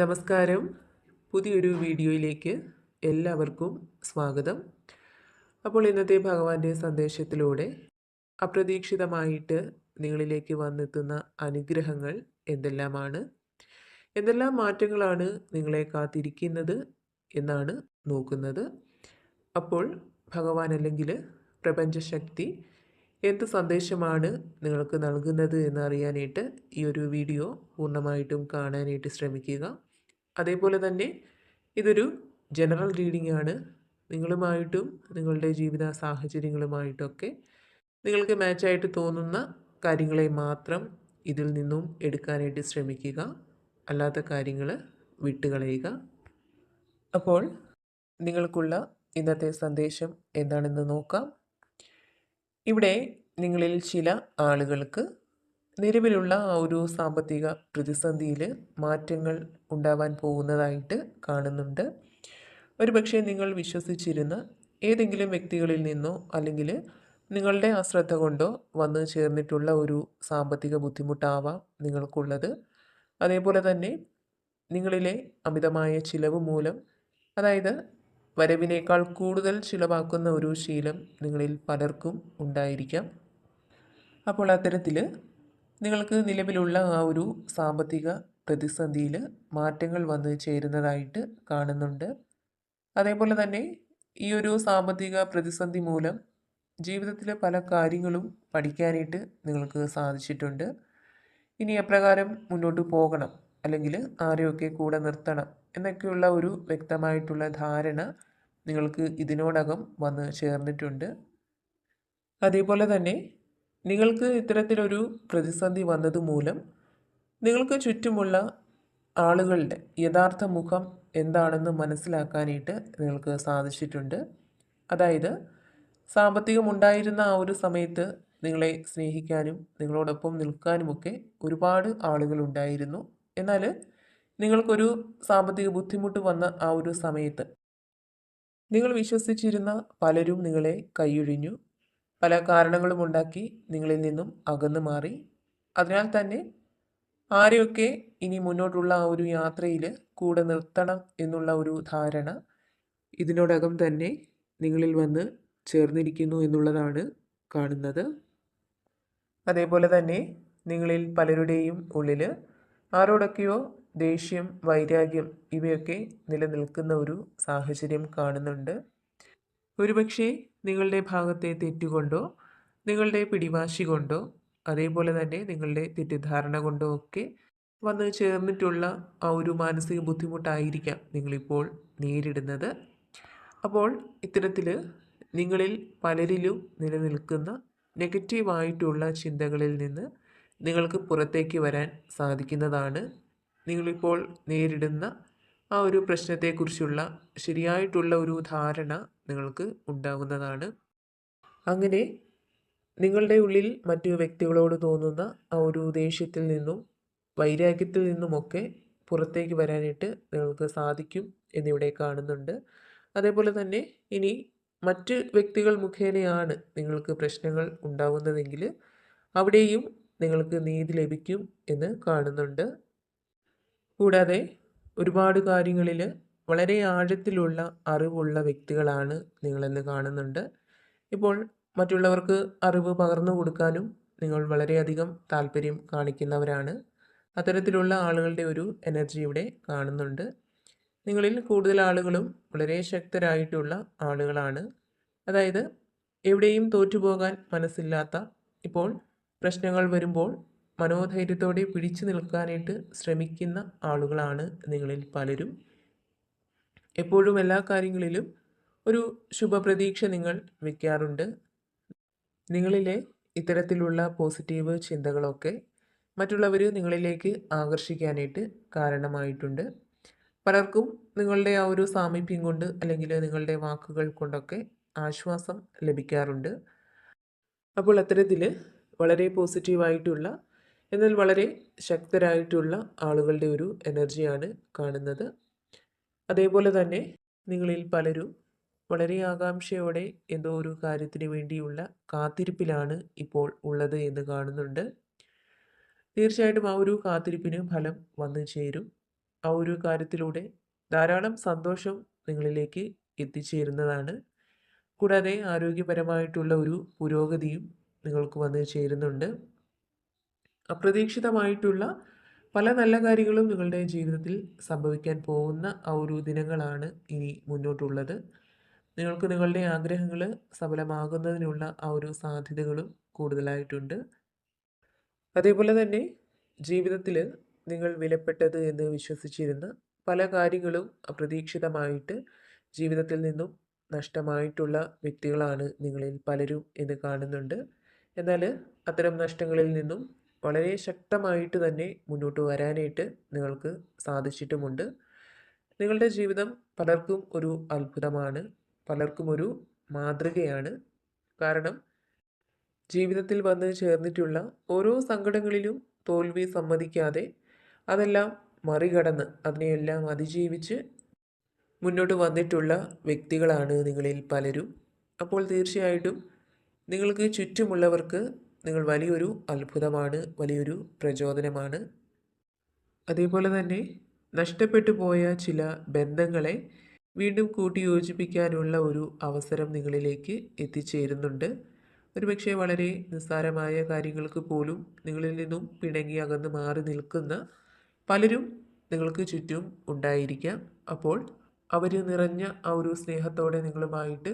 നമസ്കാരം. പുതിയൊരു വീഡിയോയിലേക്ക് എല്ലാവർക്കും സ്വാഗതം. അപ്പോൾ ഇന്നത്തെ ഭഗവാന്റെ സന്ദേശത്തിലൂടെ അപ്രതീക്ഷിതമായിട്ട് നിങ്ങളിലേക്ക് വന്നെത്തുന്ന അനുഗ്രഹങ്ങൾ എന്തെല്ലാമാണ്? എന്തെല്ലാം മാറ്റങ്ങളാണ് നിങ്ങളെ കാത്തിരിക്കുന്നത് എന്നാണ് നോക്കുന്നത്. അപ്പോൾ ഭഗവാൻ അല്ലെങ്കിൽ പ്രപഞ്ചശക്തി എന്ത് സന്ദേശമാണ് നിങ്ങൾക്ക് നൽകുന്നത് എന്നറിയാനായിട്ട് ഈ ഒരു വീഡിയോ പൂർണമായിട്ടും കാണാനായിട്ട് ശ്രമിക്കുക. അതേപോലെ തന്നെ ഇതൊരു ജനറൽ റീഡിംഗ് ആണ്. നിങ്ങളുമായിട്ടും നിങ്ങളുടെ ജീവിത സാഹചര്യങ്ങളുമായിട്ടൊക്കെ നിങ്ങൾക്ക് മാച്ചായിട്ട് തോന്നുന്ന കാര്യങ്ങളെ മാത്രം ഇതിൽ നിന്നും എടുക്കാനായിട്ട് ശ്രമിക്കുക. അല്ലാത്ത കാര്യങ്ങൾ വിട്ടുകളയുക. അപ്പോൾ നിങ്ങൾക്കുള്ള ഇന്നത്തെ സന്ദേശം എന്താണെന്ന് നോക്കാം. ഇവിടെ നിങ്ങളിൽ ചില ആളുകൾക്ക് നിലവിലുള്ള ആ ഒരു സാമ്പത്തിക പ്രതിസന്ധിയിൽ മാറ്റങ്ങൾ ഉണ്ടാവാൻ പോകുന്നതായിട്ട് കാണുന്നുണ്ട്. ഒരുപക്ഷെ നിങ്ങൾ വിശ്വസിച്ചിരുന്ന ഏതെങ്കിലും വ്യക്തികളിൽ നിന്നോ അല്ലെങ്കിൽ നിങ്ങളുടെ അശ്രദ്ധ കൊണ്ടോ വന്നു ചേർന്നിട്ടുള്ള ഒരു സാമ്പത്തിക ബുദ്ധിമുട്ടാവാം നിങ്ങൾക്കുള്ളത്. അതേപോലെ തന്നെ നിങ്ങളിലെ അമിതമായ ചിലവ് മൂലം അതായത് വരവിനേക്കാൾ കൂടുതൽ ചിലവാക്കുന്ന ഒരു ശീലം നിങ്ങളിൽ പലർക്കും ഉണ്ടായിരിക്കാം. അപ്പോൾ അത്തരത്തിൽ നിങ്ങൾക്ക് നിലവിലുള്ള ആ ഒരു സാമ്പത്തിക പ്രതിസന്ധിയിൽ മാറ്റങ്ങൾ വന്നു ചേരുന്നതായിട്ട് കാണുന്നുണ്ട്. അതേപോലെ തന്നെ ഈ ഒരു സാമ്പത്തിക പ്രതിസന്ധി മൂലം ജീവിതത്തിലെ പല കാര്യങ്ങളും പഠിക്കാനായിട്ട് നിങ്ങൾക്ക് സാധിച്ചിട്ടുണ്ട്. ഇനി എപ്രകാരം മുന്നോട്ട് പോകണം? അല്ലെങ്കിൽ ആരെയൊക്കെ കൂടെ നിർത്തണം എന്നൊക്കെയുള്ള ഒരു വ്യക്തമായിട്ടുള്ള ധാരണ നിങ്ങൾക്ക് ഇതിനോടകം വന്ന് ചേർന്നിട്ടുണ്ട്. അതേപോലെ തന്നെ നിങ്ങൾക്ക് ഇത്തരത്തിലൊരു പ്രതിസന്ധി വന്നത് മൂലം നിങ്ങൾക്ക് ചുറ്റുമുള്ള ആളുകളുടെ യഥാർത്ഥ മുഖം എന്താണെന്ന് മനസ്സിലാക്കാനായിട്ട് നിങ്ങൾക്ക് സാധിച്ചിട്ടുണ്ട്. അതായത് സാമ്പത്തികമുണ്ടായിരുന്ന ആ ഒരു സമയത്ത് നിങ്ങളെ സ്നേഹിക്കാനും നിങ്ങളോടൊപ്പം നിൽക്കാനുമൊക്കെ ഒരുപാട് ആളുകളുണ്ടായിരുന്നു. എന്നാൽ നിങ്ങൾക്കൊരു സാമ്പത്തിക ബുദ്ധിമുട്ട് വന്ന ആ ഒരു സമയത്ത് നിങ്ങൾ വിശ്വസിച്ചിരുന്ന പലരും നിങ്ങളെ കൈയൊഴിഞ്ഞു. പല കാരണങ്ങളും ഉണ്ടാക്കി നിങ്ങളിൽ നിന്നും അകന്നു മാറി. അതിനാൽ തന്നെ ആരെയൊക്കെ ഇനി മുന്നോട്ടുള്ള ആ ഒരു യാത്രയിൽ കൂടെ നിർത്തണം എന്നുള്ള ഒരു ധാരണ ഇതിനോടകം തന്നെ നിങ്ങളിൽ വന്ന് ചേർന്നിരിക്കുന്നു എന്നുള്ളതാണ് കാണുന്നത്. അതേപോലെ തന്നെ നിങ്ങളിൽ പലരുടെയും ഉള്ളിൽ ആരോടൊക്കെയോ ദേഷ്യം വൈരാഗ്യം ഇവയൊക്കെ നിലനിൽക്കുന്ന ഒരു സാഹചര്യം കാണുന്നുണ്ട്. ഒരുപക്ഷെ നിങ്ങളുടെ ഭാഗത്തെ തെറ്റുകൊണ്ടോ നിങ്ങളുടെ പിടിവാശി കൊണ്ടോ അതേപോലെ തന്നെ നിങ്ങളുടെ തെറ്റിദ്ധാരണ കൊണ്ടോ ഒക്കെ വന്ന് ചേർന്നിട്ടുള്ള ആ ഒരു മാനസിക ബുദ്ധിമുട്ടായിരിക്കാം നിങ്ങളിപ്പോൾ നേരിടുന്നത്. അപ്പോൾ ഇത്തരത്തിൽ നിങ്ങളിൽ പലരിലും നിലനിൽക്കുന്ന നെഗറ്റീവായിട്ടുള്ള ചിന്തകളിൽ നിന്ന് നിങ്ങൾക്ക് പുറത്തേക്ക് വരാൻ സാധിക്കുന്നതാണ്. നിങ്ങളിപ്പോൾ നേരിടുന്ന ആ ഒരു പ്രശ്നത്തെക്കുറിച്ചുള്ള ശരിയായിട്ടുള്ള ഒരു ധാരണ നിങ്ങൾക്ക് ഉണ്ടാകുന്നതാണ്. അങ്ങനെ നിങ്ങളുടെ ഉള്ളിൽ മറ്റു വ്യക്തികളോട് തോന്നുന്ന ആ ഒരു ദേഷ്യത്തിൽ നിന്നും വൈരാഗ്യത്തിൽ നിന്നുമൊക്കെ പുറത്തേക്ക് വരാനായിട്ട് നിങ്ങൾക്ക് സാധിക്കും എന്നിവിടെ കാണുന്നുണ്ട്. അതേപോലെ തന്നെ ഇനി മറ്റ് വ്യക്തികൾ മുഖേനയാണ് നിങ്ങൾക്ക് പ്രശ്നങ്ങൾ ഉണ്ടാകുന്നതെങ്കിൽ അവിടെയും നിങ്ങൾക്ക് നീതി ലഭിക്കും എന്ന് കാണുന്നുണ്ട്. കൂടാതെ ഒരുപാട് കാര്യങ്ങളിൽ വളരെ ആഴത്തിലുള്ള അറിവുള്ള വ്യക്തികളാണ് നിങ്ങളെന്ന് കാണുന്നുണ്ട്. ഇപ്പോൾ മറ്റുള്ളവർക്ക് അറിവ് പകർന്നു കൊടുക്കാനും നിങ്ങൾ വളരെയധികം താല്പര്യം കാണിക്കുന്നവരാണ്. അത്തരത്തിലുള്ള ആളുകളുടെ ഒരു എനർജി ഇവിടെ കാണുന്നുണ്ട്. നിങ്ങളിൽ കൂടുതൽ ആളുകളും വളരെ ശക്തരായിട്ടുള്ള ആളുകളാണ്. അതായത് എവിടെയും തോറ്റുപോകാൻ മനസ്സില്ലാത്ത ഇപ്പോൾ പ്രശ്നങ്ങൾ വരുമ്പോൾ മനോധൈര്യത്തോടെ പിടിച്ചു നിൽക്കാനായിട്ട് ശ്രമിക്കുന്ന ആളുകളാണ് നിങ്ങളിൽ പലരും. എപ്പോഴും എല്ലാ കാര്യങ്ങളിലും ഒരു ശുഭപ്രതീക്ഷ നിങ്ങൾ വയ്ക്കാറുണ്ട് നിങ്ങളിലെ ഇത്തരത്തിലുള്ള പോസിറ്റീവ് ചിന്തകളൊക്കെ മറ്റുള്ളവർ നിങ്ങളിലേക്ക് ആകർഷിക്കാനായിട്ട് കാരണമായിട്ടുണ്ട്. പലർക്കും നിങ്ങളുടെ ആ ഒരു സാമീപ്യം കൊണ്ട് അല്ലെങ്കിൽ നിങ്ങളുടെ വാക്കുകൾ കൊണ്ടൊക്കെ ആശ്വാസം ലഭിക്കാറുണ്ട്. അപ്പോൾ അത്തരത്തിൽ വളരെ പോസിറ്റീവായിട്ടുള്ള എന്നാൽ വളരെ ശക്തരായിട്ടുള്ള ആളുകളുടെ ഒരു എനർജിയാണ് കാണുന്നത്. അതേപോലെ തന്നെ നിങ്ങളിൽ പലരും വളരെ ആകാംക്ഷയോടെ എന്തോ ഒരു കാര്യത്തിന് വേണ്ടിയുള്ള കാത്തിരിപ്പിലാണ് ഇപ്പോൾ ഉള്ളത് എന്ന് കാണുന്നുണ്ട്. തീർച്ചയായിട്ടും ആ ഒരു കാത്തിരിപ്പിന് ഫലം വന്നു ചേരും. ആ ഒരു കാര്യത്തിലൂടെ ധാരാളം സന്തോഷം നിങ്ങളിലേക്ക് എത്തിച്ചേരുന്നതാണ്. കൂടാതെ ആരോഗ്യപരമായിട്ടുള്ള ഒരു പുരോഗതിയും നിങ്ങൾക്ക് വന്ന് ചേരുന്നുണ്ട്. അപ്രതീക്ഷിതമായിട്ടുള്ള പല നല്ല കാര്യങ്ങളും നിങ്ങളുടെ ജീവിതത്തിൽ സംഭവിക്കാൻ പോകുന്ന ആ ഒരു ദിനങ്ങളാണ് ഇനി മുന്നോട്ടുള്ളത്. നിങ്ങൾക്ക് നിങ്ങളുടെ ആഗ്രഹങ്ങൾ സഫലമാകുന്നതിനുള്ള ആ ഒരു സാധ്യതകളും കൂടുതലായിട്ടുണ്ട്. അതേപോലെ തന്നെ ജീവിതത്തിൽ നിങ്ങൾ വിലപ്പെട്ടത് എന്ന് വിശ്വസിച്ചിരുന്ന പല കാര്യങ്ങളും അപ്രതീക്ഷിതമായിട്ട് ജീവിതത്തിൽ നിന്നും നഷ്ടമായിട്ടുള്ള വ്യക്തികളാണ് നിങ്ങളിൽ പലരും എന്ന് കാണുന്നുണ്ട്. എന്നാൽ അത്തരം നഷ്ടങ്ങളിൽ നിന്നും വളരെ ശക്തമായിട്ട് തന്നെ മുന്നോട്ട് വരാനായിട്ട് നിങ്ങൾക്ക് സാധിച്ചിട്ടുമുണ്ട്. നിങ്ങളുടെ ജീവിതം പലർക്കും ഒരു അത്ഭുതമാണ് പലർക്കും ഒരു മാതൃകയാണ്. കാരണം ജീവിതത്തിൽ വന്ന് ചേർന്നിട്ടുള്ള ഓരോ സങ്കടങ്ങളിലും തോൽവി സമ്മതിക്കാതെ അതെല്ലാം മറികടന്ന് അതിനെയെല്ലാം അതിജീവിച്ച് മുന്നോട്ട് വന്നിട്ടുള്ള വ്യക്തികളാണ് നിങ്ങളിൽ പലരും. അപ്പോൾ തീർച്ചയായിട്ടും നിങ്ങൾക്ക് ചുറ്റുമുള്ളവർക്ക് നിങ്ങൾ വലിയൊരു അത്ഭുതമാണ് വലിയൊരു പ്രചോദനമാണ്. അതേപോലെ തന്നെ നഷ്ടപ്പെട്ടു പോയ ചില ബന്ധങ്ങളെ വീണ്ടും കൂട്ടിയോജിപ്പിക്കാനുള്ള ഒരു അവസരം നിങ്ങളിലേക്ക് എത്തിച്ചേരുന്നുണ്ട്. ഒരുപക്ഷെ വളരെ നിസ്സാരമായ കാര്യങ്ങൾക്ക് പോലും നിങ്ങളിൽ നിന്നും പിണങ്ങി അകന്ന് മാറി നിൽക്കുന്ന പലരും നിങ്ങൾക്ക് ചുറ്റും ഉണ്ടായിരിക്കാം. അപ്പോൾ അവർ നിറഞ്ഞ ആ ഒരു സ്നേഹത്തോടെ നിങ്ങളുമായിട്ട്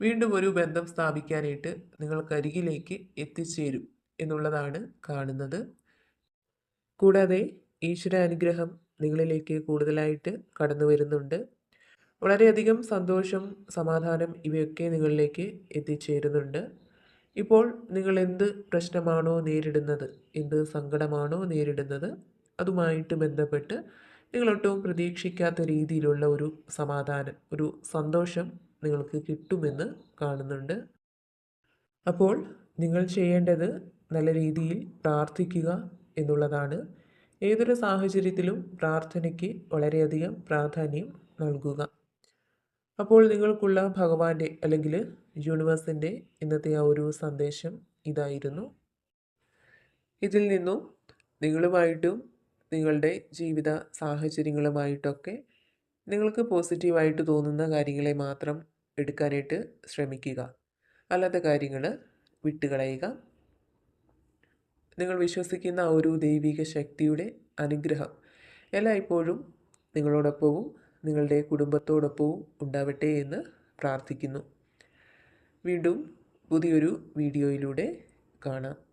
വീണ്ടും ഒരു ബന്ധം സ്ഥാപിക്കാനായിട്ട് നിങ്ങൾക്കരികിലേക്ക് എത്തിച്ചേരും എന്നുള്ളതാണ് കാണുന്നത്. കൂടാതെ ഈശ്വര അനുഗ്രഹം നിങ്ങളിലേക്ക് കൂടുതലായിട്ട് കടന്നു വരുന്നുണ്ട്. വളരെയധികം സന്തോഷം സമാധാനം ഇവയൊക്കെ നിങ്ങളിലേക്ക് എത്തിച്ചേരുന്നുണ്ട്. ഇപ്പോൾ നിങ്ങൾ എന്ത് പ്രശ്നമാണോ നേരിടുന്നത് എന്ത് സങ്കടമാണോ നേരിടുന്നത് അതുമായിട്ട് ബന്ധപ്പെട്ട് നിങ്ങളൊട്ടും പ്രതീക്ഷിക്കാത്ത രീതിയിലുള്ള ഒരു സമാധാനം ഒരു സന്തോഷം നിങ്ങൾക്ക് കിട്ടുമെന്ന് കാണുന്നുണ്ട്. അപ്പോൾ നിങ്ങൾ ചെയ്യേണ്ടത് നല്ല രീതിയിൽ പ്രാർത്ഥിക്കുക എന്നുള്ളതാണ്. ഏതൊരു സാഹചര്യത്തിലും പ്രാർത്ഥനയ്ക്ക് വളരെയധികം പ്രാധാന്യം നൽകുക. അപ്പോൾ നിങ്ങൾക്കുള്ള ഭഗവാന്റെ അല്ലെങ്കിൽ യൂണിവേഴ്സിന്റെ ഇന്നത്തെ ആ ഒരു സന്ദേശം ഇതായിരുന്നു. ഇതിൽ നിന്നും നിങ്ങളുമായിട്ടും നിങ്ങളുടെ ജീവിത സാഹചര്യങ്ങളുമായിട്ടൊക്കെ നിങ്ങൾക്ക് പോസിറ്റീവായിട്ട് തോന്നുന്ന കാര്യങ്ങളെ മാത്രം എടുക്കാനായിട്ട് ശ്രമിക്കുക. അല്ലാത്ത കാര്യങ്ങൾ വിട്ടുകളയുക. നിങ്ങൾ വിശ്വസിക്കുന്ന ആ ഒരു ദൈവിക ശക്തിയുടെ അനുഗ്രഹം എല്ലായ്പ്പോഴും നിങ്ങളോടൊപ്പവും നിങ്ങളുടെ കുടുംബത്തോടൊപ്പവും ഉണ്ടാവട്ടെ എന്ന് പ്രാർത്ഥിക്കുന്നു. വീണ്ടും പുതിയൊരു വീഡിയോയിലൂടെ കാണാം.